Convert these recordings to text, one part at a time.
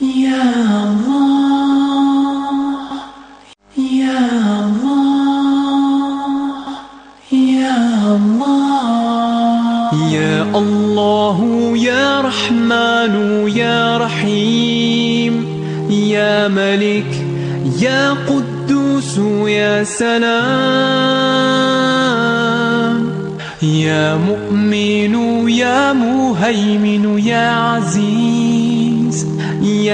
يا الله يا الله يا الله. يا الله يا رحمن يا رحيم. يا ملك يا قدوس يا سلام. يا مؤمن يا مهيمن يا عزيز.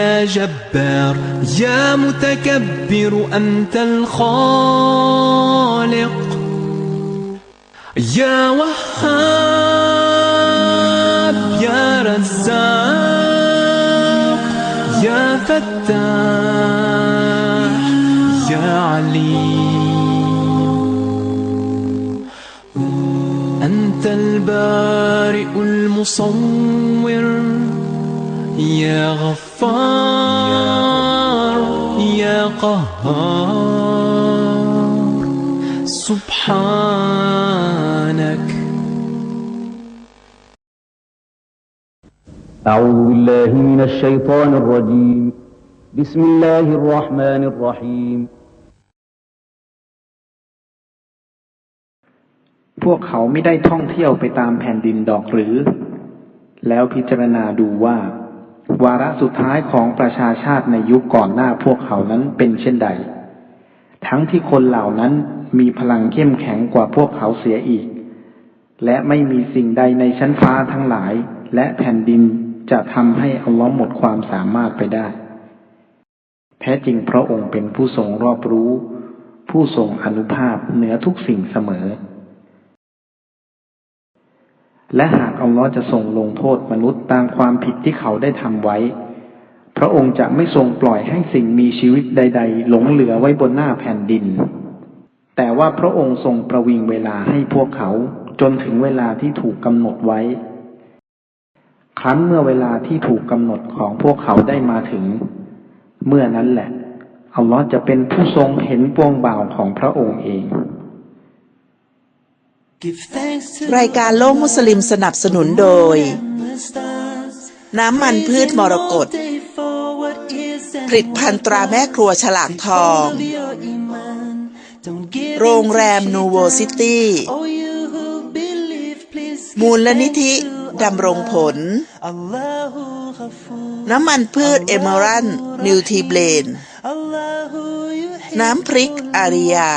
يا جبار يا متكبر أنت الخالق. يا وهاب يا رزاق يا فتاح يا عليم. أنت البارئ المصور يا غفار يا قهار سبحانك أعوذ بالله من الشيطان الرجيم بسم الله الرحمن الرحيم พวกเขาไม่ได้ท่องเที่ยวไปตามแผ่นดินดอกหรือ แล้วพิจารณาดูว่า วาระสุดท้ายของประชาชาติในยุคก่อนหน้าพวกเขานั้นเป็นเช่นใด ทั้งที่คนเหล่านั้นมีพลังเข้มแข็งกว่าพวกเขาเสียอีก และไม่มีสิ่งใดในชั้นฟ้าทั้งหลาย และแผ่นดินจะทำให้อัลลอฮ์หมดความสามารถไปได้ แท้จริงพระองค์เป็นผู้ทรงรอบรู้ ผู้ทรงอนุภาพเหนือทุกสิ่งเสมอ และหากอัลลอฮ์จะทรงลงโทษมนุษย์ตามความผิดที่เขาได้ทำไว้ พระองค์จะไม่ทรงปล่อยให้สิ่งมีชีวิตใด ๆ หลงเหลือไว้บนหน้าแผ่นดิน แต่ว่าพระองค์ทรงประวิงเวลาให้พวกเขาจนถึงเวลาที่ถูกกำหนดไว้ ครั้นเมื่อเวลาที่ถูกกำหนดของพวกเขาได้มาถึง เมื่อนั้นแหละอัลลอฮ์จะเป็นผู้ทรงเห็นปวงบ่าวของพระองค์เอง รายการโลกมุสลิมสนับสนุนโดย น้ำมันพืชมรกตผลิตภัณฑ์ตราแม่ครัวฉลากทอง โรงแรมนูโวซิตี้ มูลนิธิดำรงผล น้ำมันพืชเอเมอรันนิวทีเบลน น้ำพริกอาริยา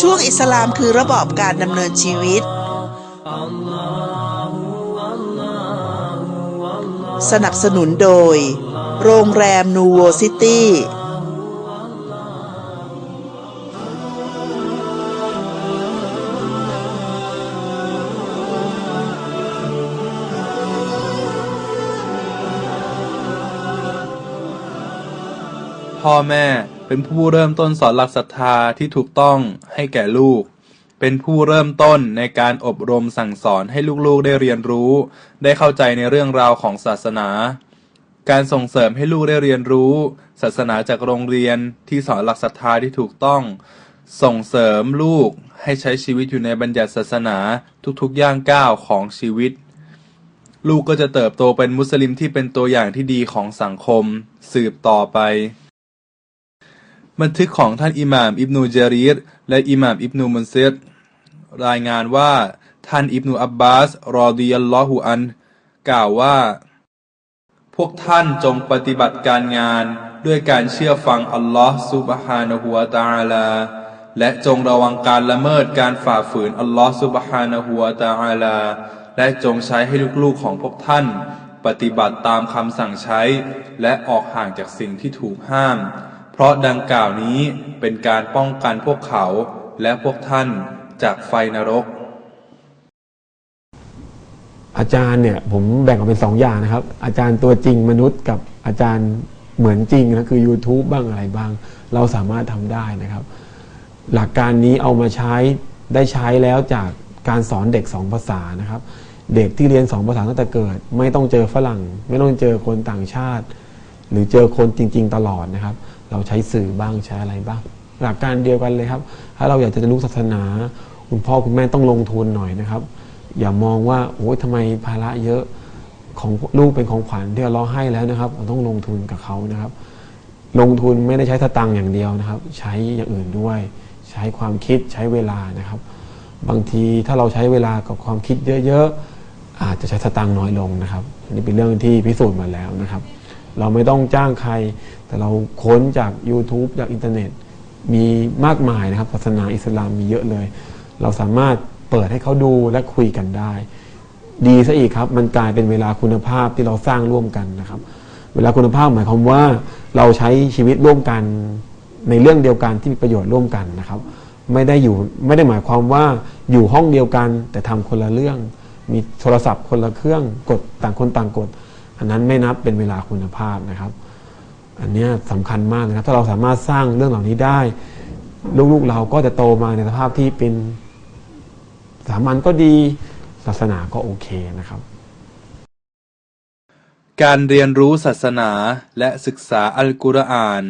ช่วงอิสลามคือระบอบการดำเนินชีวิต สนับสนุนโดย โรงแรมนูโวซิตี้พ่อแม่ เป็นผู้เริ่มต้นสอนหลักศรัทธาที่ถูกต้องให้แก่ลูก เป็นผู้เริ่มต้นในการอบรมสั่งสอนให้ลูกๆได้เรียนรู้ ได้เข้าใจในเรื่องราวของศาสนา การส่งเสริมให้ลูกได้เรียนรู้ ศาสนาจากโรงเรียนที่สอนหลักศรัทธาที่ถูกต้อง ส่งเสริมลูกให้ใช้ชีวิตอยู่ในบัญญัติศาสนาทุกๆย่างก้าวของชีวิตลูกก็จะเติบโตเป็นมุสลิมที่เป็นตัวอย่างที่ดีของสังคม สืบต่อไป บันทึกของท่านอิหม่ามอิบนูเจรีรและอิหม่ามอิบนูมุนเซิรรายงานว่าท่านอิบนูอับบาส รอดียัลลอฮุอัน กล่าวว่า พวกท่านจงปฏิบัติการงานด้วยการเชื่อฟังอัลลอฮ์ซุบฮานะฮูวะตะอาลา และจงระวังการละเมิดการฝ่าฝืนอัลลอฮ์ซุบฮานะฮูวะตะอาลา และจงใช้ให้ลูกๆของพวกท่าน ปฏิบัติตามคำสั่งใช้ และออกห่างจากสิ่งที่ถูกห้าม เพราะดังกล่าวนี้เป็นการป้องกันพวกเขาและพวกท่านจากไฟนรก อาจารย์เนี่ยผมแบ่งออกเป็นสองอย่างนะครับ อาจารย์ตัวจริงมนุษย์กับอาจารย์เหมือนจริงนะคือ YouTube บ้างอะไรบ้าง เราสามารถทำได้นะครับ หลักการนี้เอามาใช้ได้ใช้แล้วจากการสอนเด็กสองภาษานะครับ เด็กที่เรียนสองภาษาตั้งแต่เกิด ไม่ต้องเจอฝรั่ง ไม่ต้องเจอคนต่างชาติ หรือเจอคนจริง ๆ ตลอดนะครับ เราใช้สื่อบ้างใช้อะไรบ้าง หลักการเดียวกันเลยครับ ถ้าเราอยากจะรู้ศาสนา คุณพ่อคุณแม่ต้องลงทุนหน่อยนะครับ อย่ามองว่าโอ้ยทำไมภาระเยอะของลูกเป็นของขวัญที่เราให้แล้วนะครับเราต้องลงทุนกับเขานะครับ ลงทุนไม่ได้ใช้สตังค์อย่างเดียวนะครับ ใช้อย่างอื่นด้วย ใช้ความคิดใช้เวลานะครับ บางทีถ้าเราใช้เวลากับความคิดเยอะๆอาจจะใช้สตังค์น้อยลงนะครับนนี้เป็นเรื่องที่พิสูจน์มาแล้วนะครับ เราไม่ต้องจ้างใคร แต่เราค้นจาก YouTube จากอินเทอร์เน็ต มีมากมายนะครับศาสนาอิสลามมีเยอะเลย เราสามารถเปิดให้เขาดูและคุยกันได้ ดีซะอีกครับ มันกลายเป็นเวลาคุณภาพที่เราสร้างร่วมกันนะครับ เวลาคุณภาพหมายความว่าเราใช้ชีวิตร่วมกันในเรื่องเดียวกันที่มีประโยชน์ร่วมกันนะครับ ไม่ได้อยู่ไม่ได้หมายความว่าอยู่ห้องเดียวกัน แต่ทำคนละเรื่อง มีโทรศัพท์คนละเครื่องกดต่างคนต่างกด อันนั้นไม่นับเป็นเวลาคุณภาพนะครับ อันเนี้ยสำคัญมากนะครับ ถ้าเราสามารถสร้างเรื่องเหล่านี้ได้ ลูกๆเราก็จะโตมาในสภาพที่เป็นสามัญก็ดี ศาสนาก็โอเคนะครับ การเรียนรู้ศาสนาและศึกษาอัลกุรอาน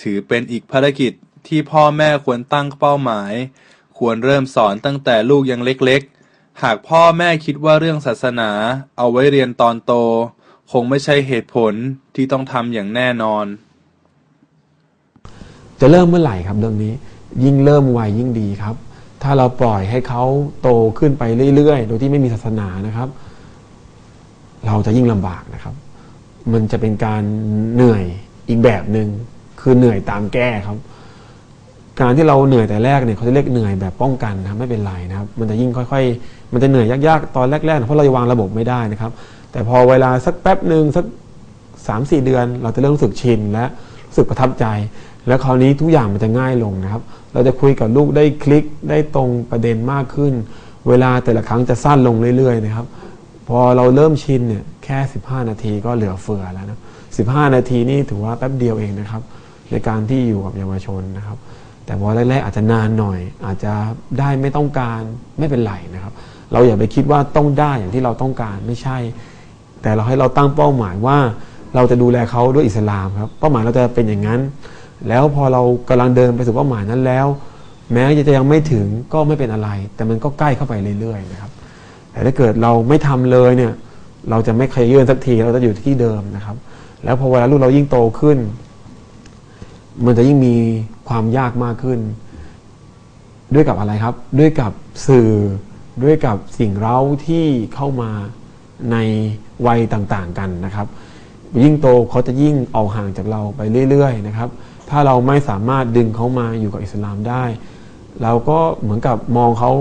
ถือเป็นอีกภารกิจที่พ่อแม่ควรตั้งเป้าหมาย ควรเริ่มสอนตั้งแต่ลูกยังเล็กๆ หากพ่อแม่คิดว่าเรื่องศาสนาเอาไว้เรียนตอนโต คงไม่ใช่เหตุผลที่ต้องทำอย่างแน่นอน จะเริ่มเมื่อไหร่ครับเรื่องนี้ ยิ่งเริ่มไวยิ่งดีครับ ถ้าเราปล่อยให้เขาโตขึ้นไปเรื่อยๆ โดยที่ไม่มีศาสนานะครับ เราจะยิ่งลำบากนะครับ มันจะเป็นการเหนื่อยอีกแบบหนึ่งคือเหนื่อยตามแก้ครับการที่เราเหนื่อยแต่แรกเนี่ยเขาจะเรียกเหนื่อยแบบป้องกันนะไม่เป็นไรนะครับ มันจะยิ่งค่อย ๆ มันจะเหนื่อยยากๆตอนแรกๆเพราะเราวางระบบไม่ได้นะครับ แต่พอเวลาสักแป๊บหนึ่งสักสามสี่เดือน เราจะเริ่มรู้สึกชินและรู้สึกประทับใจ แล้วคราวนี้ทุกอย่างมันจะง่ายลงนะครับ เราจะคุยกับลูกได้คลิกได้ตรงประเด็นมากขึ้น เวลาแต่ละครั้งจะสั้นลงเรื่อย ๆ นะครับ พอเราเริ่มชินเนี่ยแค่ 15 นาทีก็เหลือเฟือแล้วนะ15 นาทีนี่ถือว่าแป๊บเดียวเองนะครับ ในการที่อยู่กับเยาวชนนะครับ แต่พอแรกๆอาจจะนานหน่อย อาจจะได้ไม่ต้องการไม่เป็นไรนะครับ เราอย่าไปคิดว่าต้องได้อย่างที่เราต้องการไม่ใช่ แต่เราให้เราตั้งเป้าหมายว่าเราจะดูแลเขาด้วยอิสลามครับ เป้าหมายเราจะเป็นอย่างนั้น แล้วพอเรากำลังเดินไปสู่เป้าหมายนั้นแล้ว แม้จะยังไม่ถึงก็ไม่เป็นอะไร แต่มันก็ใกล้เข้าไปเรื่อยๆนะครับ แต่ถ้าเกิดเราไม่ทำเลยเนี่ย เราจะไม่เคยยื่นสักทีเราจะอยู่ที่เดิมนะครับ แล้วพอเวลาลูกเรายิ่งโตขึ้น มันจะยิ่งมีความยากมากขึ้น ด้วยกับอะไรครับ ด้วยกับสื่อด้วยกับสิ่งเร้าที่เข้ามา ในวัยต่างๆกันนะครับ ยิ่งโตเขาจะยิ่งออกห่างจากเราไปเรื่อยๆนะครับ ถ้าเราไม่สามารถดึงเขามาอยู่กับอิสลามได้ เราก็เหมือนกับมองเขา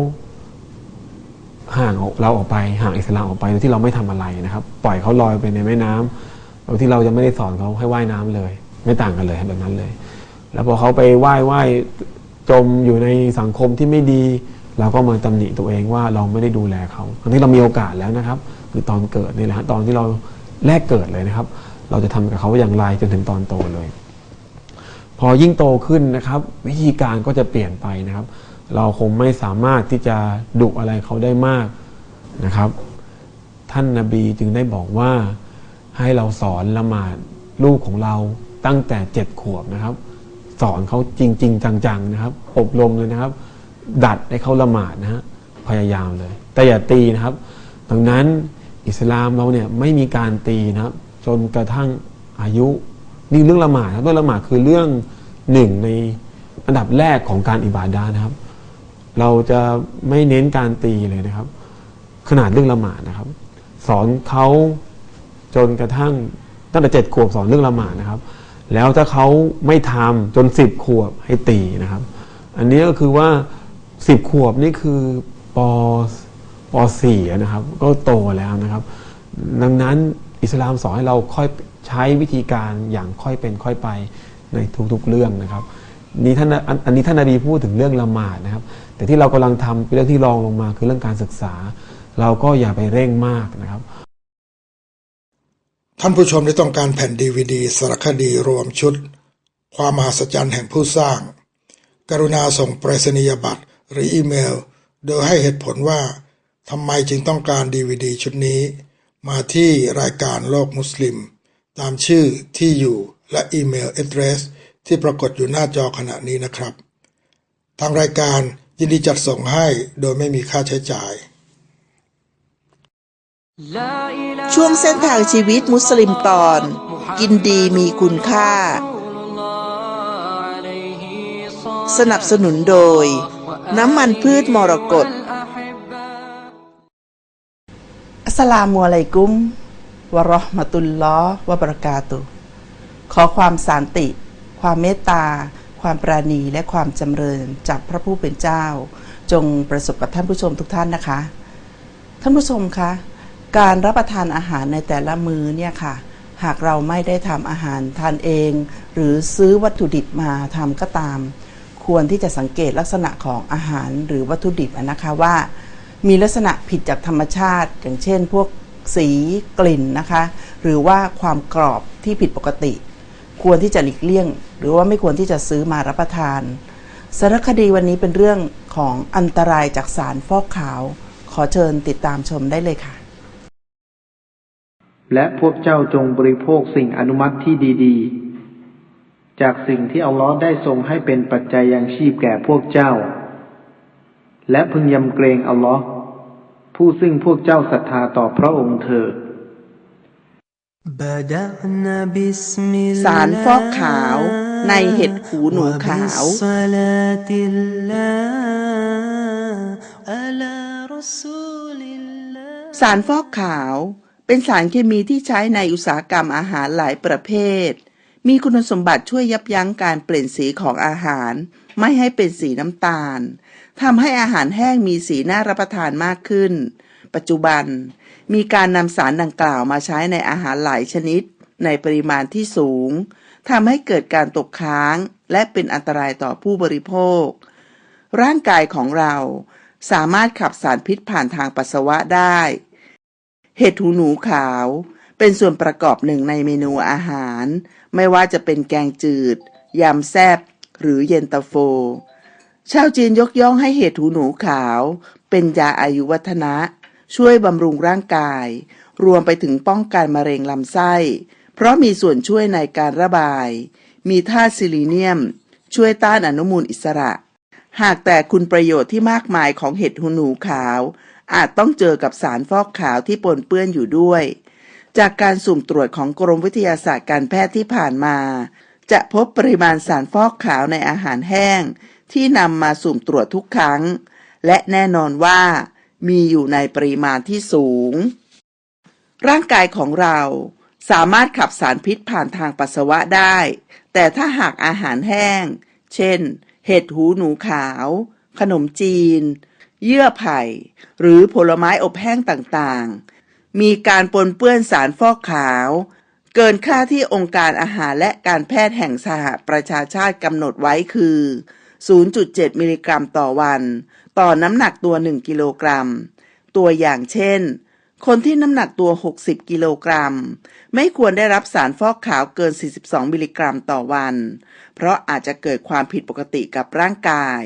ห่างเราออกไปห่างอิสลามออกไปโดยที่เราไม่ทำอะไรนะครับ ปล่อยเขาลอยไปในแม่น้ำโดยที่เราจะไม่ได้สอนเขาให้ว่ายน้ำเลย ไม่ต่างกันเลยแบบนั้นเลย แล้วพอเขาไปว่ายว่ายจมอยู่ในสังคมที่ไม่ดี เราก็มาตำหนิตัวเองว่าเราไม่ได้ดูแลเขาทั้งที่เรามีโอกาสแล้วนะครับ คือตอนเกิดนี่แหละตอนที่เราแรกเกิดเลยนะครับ เราจะทำกับเขาอย่างไรจนถึงตอนโตเลย พอยิ่งโตขึ้นนะครับ วิธีการก็จะเปลี่ยนไปนะครับ เราคงไม่สามารถที่จะดุอะไรเขาได้มากนะครับ ท่านนาบีจึงได้บอกว่าให้เราสอนละหมาดลูกของเราตั้งแต่เจ็ดขวบนะครับ สอนเขาจริง ๆ จังๆนะครับ อบรมเลยนะครับ ดัดให้เขาละหมาดนะฮะพยายามเลย แต่อย่าตีนะครับ ดังนั้นอิสลามเราเนี่ยไม่มีการตีนะครับ จนกระทั่งอายุนี่เรื่องละหมาดครับเรื่องละหมาดคือเรื่องหนึ่งในอันดับแรกของการอิบาดานะครับ เราจะไม่เน้นการตีเลยนะครับ ขนาดเรื่องละหมาดนะครับ สอนเขาจนกระทั่งตั้งแต่เจ็ดขวบสอนเรื่องละหมาดนะครับ แล้วถ้าเขาไม่ทำจนสิบขวบให้ตีนะครับ อันนี้ก็คือว่า สิบขวบนี่คือปปสี่นะครับ ก็โตแล้วนะครับ ดังนั้นอิสลามสอนให้เราค่อยใช้วิธีการอย่างค่อยเป็นค่อยไปในทุกๆเรื่องนะครับนี่ท่านอันนี้ท่านนบีพูดถึงเรื่องละหมาดนะครับ แต่ที่เรากำลังทำเป็นเรื่องที่รองลงมาคือเรื่องการศึกษา เราก็อย่าไปเร่งมากนะครับ ท่านผู้ชมที่ต้องการแผ่นดีวดีสารคดีรวมชุด ความมหัศจรรย์แห่งผู้สร้าง กรุณาส่งไปรษณียบัตร หรืออีเมล โดยให้เหตุผลว่าทำไมจึงต้องการดีวดีชุดนี้ มาที่รายการโลกมุสลิม ตามชื่อที่อยู่และอีเมล address ที่ปรากฏอยู่หน้าจอขณะนี้นะครับ ทางรายการยินดีจัดส่งให้โดยไม่มีค่าใช้จ่าย ช่วงเส้นทางชีวิตมุสลิมตอน กินดีมีคุณค่า สนับสนุนโดย น้ำมันพืชมรกตอัสลามุอะลัยกุมวะราะห์มะตุลลอฮ์วะบรากาตุ ขอความสันติ ความเมตตา ความปราณีและความจำเริญจากพระผู้เป็นเจ้า จงประสบกับท่านผู้ชมทุกท่านนะคะ ท่านผู้ชมคะ การรับประทานอาหารในแต่ละมื้อเนี่ยค่ะ หากเราไม่ได้ทำอาหารทานเอง หรือซื้อวัตถุดิบมาทำก็ตาม ควรที่จะสังเกตลักษณะของอาหารหรือวัตถุดิบนะคะว่า มีลักษณะผิดจากธรรมชาติ อย่างเช่น พวกสีกลิ่นนะคะ หรือว่าความกรอบที่ผิดปกติ ควรที่จะหลีกเลี่ยง หรือว่าไม่ควรที่จะซื้อมารับประทานสารคดีวันนี้เป็นเรื่องของอันตรายจากสารฟอกขาว ขอเชิญติดตามชมได้เลยค่ะ และพวกเจ้าจงบริโภคสิ่งอนุมัติที่ดี ๆ จากสิ่งที่อัลลอฮ์ได้ทรงให้เป็นปัจจัยยังชีพแก่พวกเจ้า และพึงยำเกรงอัลลอฮ์ผู้ซึ่งพวกเจ้าศรัทธาต่อพระองค์เถิดสารฟอกขาวในเห็ดหูหนูขาวสารฟอกขาวเป็นสารเคมีที่ใช้ในอุตสาหกรรมอาหารหลายประเภท มีคุณสมบัติช่วยยับยั้งการเปลี่ยนสีของอาหาร ไม่ให้เป็นสีน้ำตาลทำให้อาหารแห้งมีสีน่ารับประทานมากขึ้น ปัจจุบัน มีการนำสารดังกล่าวมาใช้ในอาหารหลายชนิด ในปริมาณที่สูงทำให้เกิดการตกค้าง และเป็นอันตรายต่อผู้บริโภค ร่างกายของเราสามารถขับสารพิษผ่านทางปัสสาวะได้ เห็ดหูหนูขาว เป็นส่วนประกอบหนึ่งในเมนูอาหาร ไม่ว่าจะเป็นแกงจืด ยำแซบหรือเย็นตาโฟ ชาวจีนยกย่องให้เห็ดหูหนูขาว เป็นยาอายุวัฒนะ ช่วยบำรุงร่างกาย รวมไปถึงป้องกันมะเร็งลำไส้ เพราะมีส่วนช่วยในการระบาย มีธาตุซิลิเนียม ช่วยต้านอนุมูลอิสระ หากแต่คุณประโยชน์ที่มากมายของเห็ดหูหนูขาว อาจต้องเจอกับสารฟอกขาวที่ปนเปื้อนอยู่ด้วย จากการสุ่มตรวจของกรมวิทยาศาสตร์การแพทย์ที่ผ่านมา จะพบปริมาณสารฟอกขาวในอาหารแห้ง ที่นำมาสุ่มตรวจทุกครั้ง และแน่นอนว่า มีอยู่ในปริมาณที่สูง ร่างกายของเราสามารถขับสารพิษผ่านทางปัสสาวะได้ แต่ถ้าหากอาหารแห้ง เช่น เห็ดหูหนูขาว ขนมจีน เยื่อไผ่ หรือผลไม้อบแห้งต่างๆ มีการปนเปื้อนสารฟอกขาว เกินค่าที่องค์การอาหารและการแพทย์แห่งสหประชาชาติกำหนดไว้คือ 0.7 มิลลิกรัมต่อวัน ต่อน้ำหนักตัว 1 กิโลกรัม ตัวอย่างเช่น คนที่น้ำหนักตัว 60 กิโลกรัม ไม่ควรได้รับสารฟอกขาวเกิน 42 มิลลิกรัมต่อวัน เพราะอาจจะเกิดความผิดปกติกับร่างกาย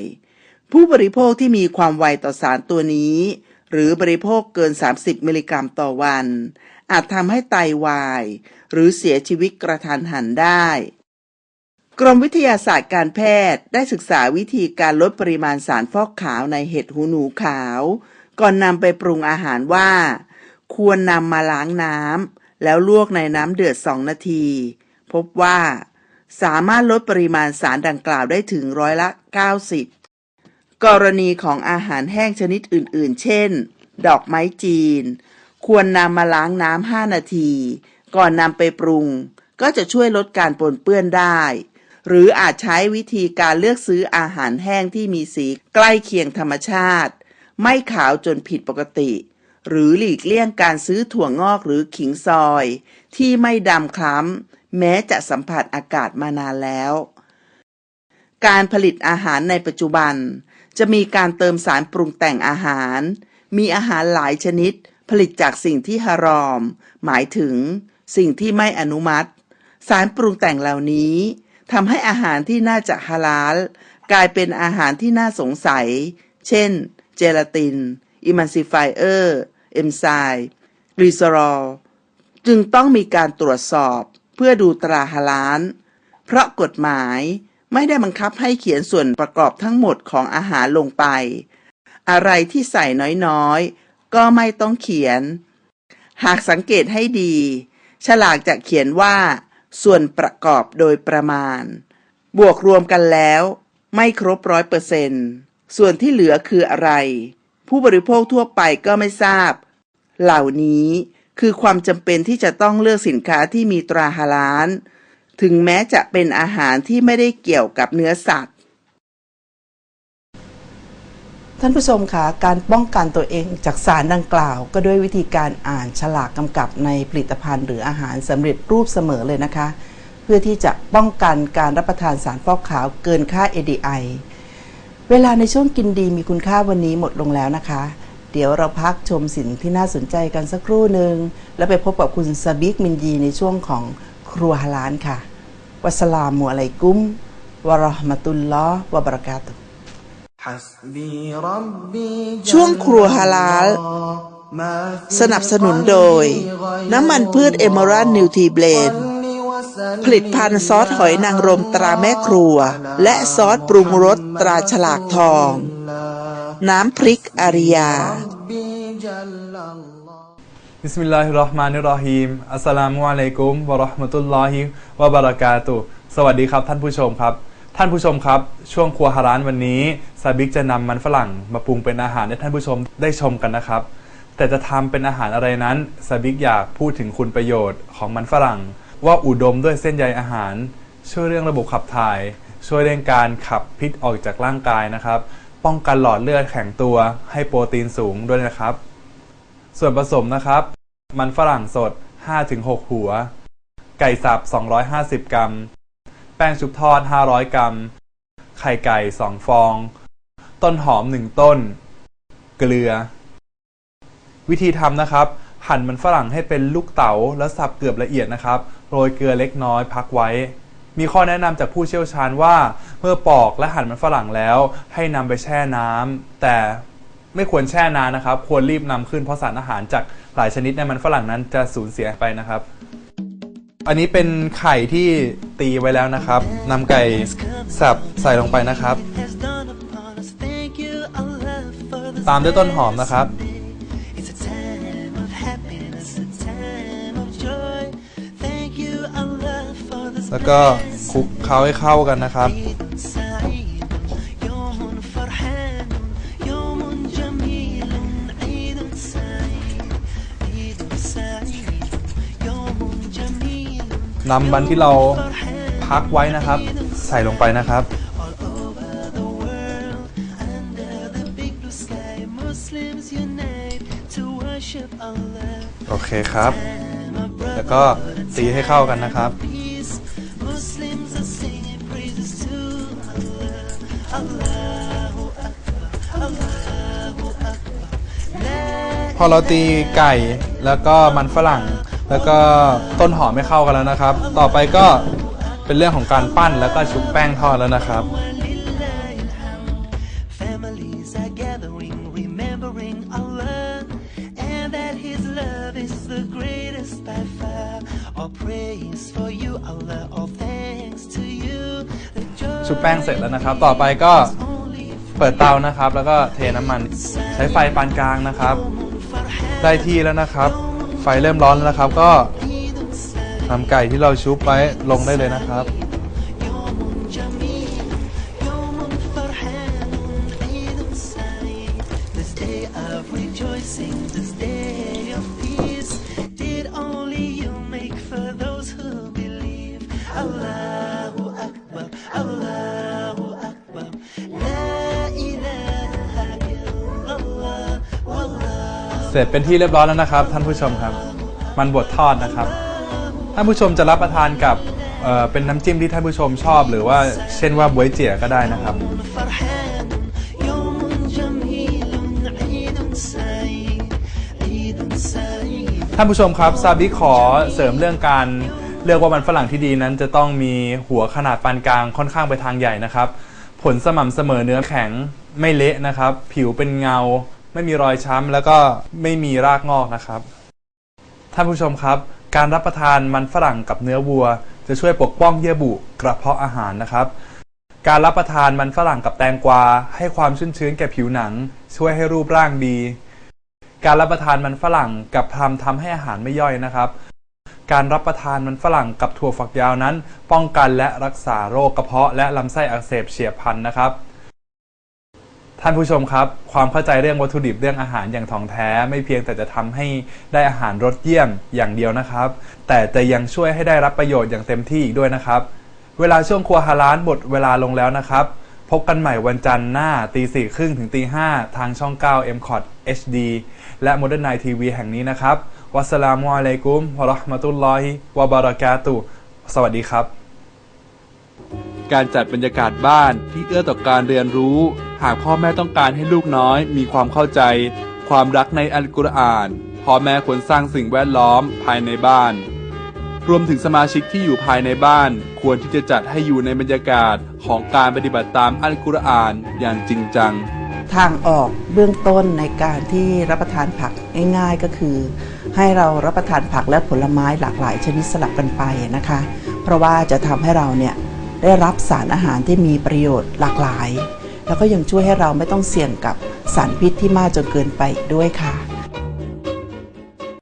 ผู้บริโภคที่มีความไวต่อสารตัวนี้ หรือบริโภคเกิน 30 มิลลิกรัมต่อวัน อาจทำให้ไตาวาย หรือเสียชีวิตกระทันหันได้ กรมวิทยาศาสตร์การแพทย์ได้ศึกษาวิธีการลดปริมาณสารฟอกขาวในเห็ดหูหนูขาว ก่อนนำไปปรุงอาหารว่า ควรนำมาล้างน้ำแล้วลวกในน้ำเดือด 2 นาที พบว่าสามารถลดปริมาณสารดังกล่าวได้ถึงร้อยละ 90 กรณีของอาหารแห้งชนิดอื่น ๆ เช่น ดอกไม้จีน ควรนำมาล้างน้ำ 5 นาที ก่อนนำไปปรุง ก็จะช่วยลดการปนเปื้อนได้ หรืออาจใช้วิธีการเลือกซื้ออาหารแห้งที่มีสีใกล้เคียงธรรมชาติ ไม่ขาวจนผิดปกติ หรือหลีกเลี่ยงการซื้อถั่วงอกหรือขิงซอย ที่ไม่ดำคล้ำแม้จะสัมผัสอากาศมานานแล้ว การผลิตอาหารในปัจจุบัน จะมีการเติมสารปรุงแต่งอาหาร มีอาหารหลายชนิด ผลิตจากสิ่งที่ฮารอม หมายถึง สิ่งที่ไม่อนุมัติ สารปรุงแต่งเหล่านี้ทำให้อาหารที่น่าจะฮาลาลกลายเป็นอาหารที่น่าสงสัย เช่น เจลาติน อิมันซิฟายเออร์ เอนไซม์กลีเซอรอล จึงต้องมีการตรวจสอบเพื่อดูตราฮาลาล เพราะกฎหมาย ไม่ได้บังคับให้เขียนส่วนประกอบทั้งหมดของอาหารลงไป อะไรที่ใส่น้อยๆ ก็ไม่ต้องเขียน หากสังเกตให้ดี ฉลากจะเขียนว่า ส่วนประกอบโดยประมาณ บวกรวมกันแล้ว ไม่ครบร้อยเปอร์เซนส่วนที่เหลือคืออะไร ผู้บริโภคทั่วไปก็ไม่ทราบ เหล่านี้คือความจำเป็นที่จะต้องเลือกสินค้าที่มีตราฮาลาล ถึงแม้จะเป็นอาหารที่ไม่ได้เกี่ยวกับเนื้อสัตว์ ท่านผู้ชมคะการป้องกันตัวเองจากสารดังกล่าว ก็ด้วยวิธีการอ่านฉลากกำกับในผลิตภัณฑ์ หรืออาหารสำเร็จรูปเสมอเลยนะคะ เพื่อที่จะป้องกันการรับประทานสารฟอกขาวเกินค่า ADI เวลาในช่วงกินดีมีคุณค่าวันนี้หมดลงแล้วนะคะ เดี๋ยวเราพักชมสิ่งที่น่าสนใจกันสักครู่หนึ่งแล้วไปพบกับคุณซาบิกมินยีในช่วงของครัวฮาลานค่ะ วัสสลามุอะลัยกุมวะราะห์มะตุลลอฮ์วะบะเราะกาตุช่วงครัวฮาลาล สนับสนุนโดย น้ำมันพืชเอมอรัลนิวทีเบลนผลิตภัณฑ์ซอสหอยนางรมตราแม่ครัว และซอสปรุงรสตราฉลากทอง น้ำพริกอาริยา บิสมิลลาฮิรราะห์มานิรราะฮีมอัสสลามุอะลัยกุมวะเราะห์มะตุลลอฮิวะบะเราะกาตุสวัสดีครับท่านผู้ชมครับ ท่านผู้ชมครับ ช่วงครัวฮาร้านวันนี้ซาบิกจะนำมันฝรั่งมาปรุงเป็นอาหารให้ท่านผู้ชมได้ชมกันนะครับ แต่จะทำเป็นอาหารอะไรนั้นซาบิกอยากพูดถึงคุณประโยชน์ของมันฝรั่ง ว่าอุดมด้วยเส้นใยอาหาร ช่วยเรื่องระบบขับถ่าย ช่วยเรื่องการขับพิษออกจากร่างกายนะครับ ป้องกันหลอดเลือดแข็งตัวให้โปรตีนสูงด้วยนะครับ ส่วนผสมนะครับ มันฝรั่งสด 5-6 หัว ไก่สับ 250 กรัม แป้งชุบทอด 500 กรัม ไข่ไก่ 2 ฟอง ต้นหอม 1 ต้น เกลือ วิธีทำนะครับ หั่นมันฝรั่งให้เป็นลูกเต๋าแล้วสับเกือบละเอียดนะครับ โรยเกลือเล็กน้อยพักไว้มีข้อแนะนำจากผู้เชี่ยวชาญว่า เมื่อปอกและหั่นมันฝรั่งแล้ว ให้นำไปแช่น้ำแต่ ไม่ควรแช่นานนะครับ ควรรีบนำขึ้นเพราะสารอาหารจากหลายชนิดในมันฝรั่งนั้นจะสูญเสียไปนะครับ อันนี้เป็นไข่ที่ตีไว้แล้วนะครับนำไก่สับใส่ลงไปนะครับ ตามด้วยต้นหอมนะครับ แล้วก็คลุกเคล้าให้เข้ากันนะครับ นำบันที่เราพักไว้นะครับ ใส่ลงไปนะครับ โอเคครับ แล้วก็ตีให้เข้ากันนะครับพอเราตีไก่แล้วก็มันฝรั่ง แล้วก็ต้นหอมไม่เข้ากันแล้วนะครับ ต่อไปก็เป็นเรื่องของการปั้นแล้วก็ชุบแป้งทอดแล้วนะครับ Lillahi alhamd. Families are gathering, remembering Allah, and that His love is the greatest by far. All praise for you, Allah, all thanks to you. The joy ชุบแป้งเสร็จแล้วนะครับ ต่อไปก็ only เปิดเตานะครับ แล้วก็เทน้ำมันใช้ไฟปานกลางนะครับ farhan ได้ที่แล้วนะครับไฟเริ่มร้อนแล้วนะครับ ก็นำไก่ที่เราชุบไว้ลงได้เลยนะครับ เสร็จเป็นที่เรียบร้อยแล้วนะครับ ท่านผู้ชมครับ มันบดทอดนะครับ ท่านผู้ชมจะรับประทานกับเอ่อเป็นน้ำจิ้มที่ท่านผู้ชมชอบ หรือว่าเช่นว่าบวยเจี๋ยก็ได้นะครับ فرحان يوم جميل عيد سعيد عيد سعيد ท่านผู้ชมครับซาบิขอเสริมเรื่องการเลือกว่ามันฝรั่งที่ดีนั้นจะต้องมีหัวขนาดปานกลางค่อนข้างไปทางใหญ่นะครับ ผลสม่ำเสมอเนื้อแข็งไม่เละนะครับ ผิวเป็นเงา ไม่มีรอยช้ำแล้วก็ไม่มีรากงอกนะครับ ท่านผู้ชมครับ การรับประทานมันฝรั่งกับเนื้อวัว จะช่วยปกป้องเยื่อบุกระเพาะอาหารนะครับ การรับประทานมันฝรั่งกับแตงกวา ให้ความชุ่มชื้นแก่ผิวหนัง ช่วยให้รูปร่างดี การรับประทานมันฝรั่งกับทำทำให้อาหารไม่ย่อยนะครับการรับประทานมันฝรั่งกับถั่วฝักยาวนั้น ป้องกันและรักษาโรคกระเพาะและลำไส้อักเสบเฉียบพลันนะครับ ท่านผู้ชมครับ ความเข้าใจเรื่องวัตถุดิบเรื่องอาหารอย่างถ่องแท้ ไม่เพียงแต่จะทำให้ได้อาหารรสเยี่ยมอย่างเดียวนะครับ แต่จะยังช่วยให้ได้รับประโยชน์อย่างเต็มที่อีกด้วยนะครับ เวลาช่วงครัวฮาลานหมดเวลาลงแล้วนะครับ พบกันใหม่วันจันทร์หน้าตีสี่ครึ่งถึงตีห้าทางช่อง 9 m c o t HD และ Modern Night TV แห่งนี้นะครับ วัสสลามุอะลัยกุมวะราะห์มะตุลลอฮิวะบารากาตุ สวัสดีครับ การจัดบรรยากาศบ้านที่เอื้อต่อการเรียนรู้ หากพ่อแม่ต้องการให้ลูกน้อย มีความเข้าใจ ความรักในอัลกุรอาน พ่อแม่ควรสร้างสิ่งแวดล้อมภายในบ้าน รวมถึงสมาชิกที่อยู่ภายในบ้าน ควรที่จะจัดให้อยู่ในบรรยากาศของการปฏิบัติตามอัลกุรอานอย่างจริงจัง ทางออกเบื้องต้นในการที่รับประทานผักง่ายๆก็คือ ให้เรารับประทานผักและผลไม้หลากหลายชนิดสลับกันไปนะคะ เพราะว่าจะทำให้เราเนี่ย ได้รับสารอาหารที่มีประโยชน์หลากหลาย แล้วก็ยังช่วยให้เราไม่ต้องเสี่ยงกับสารพิษที่มากจนเกินไปด้วยค่ะ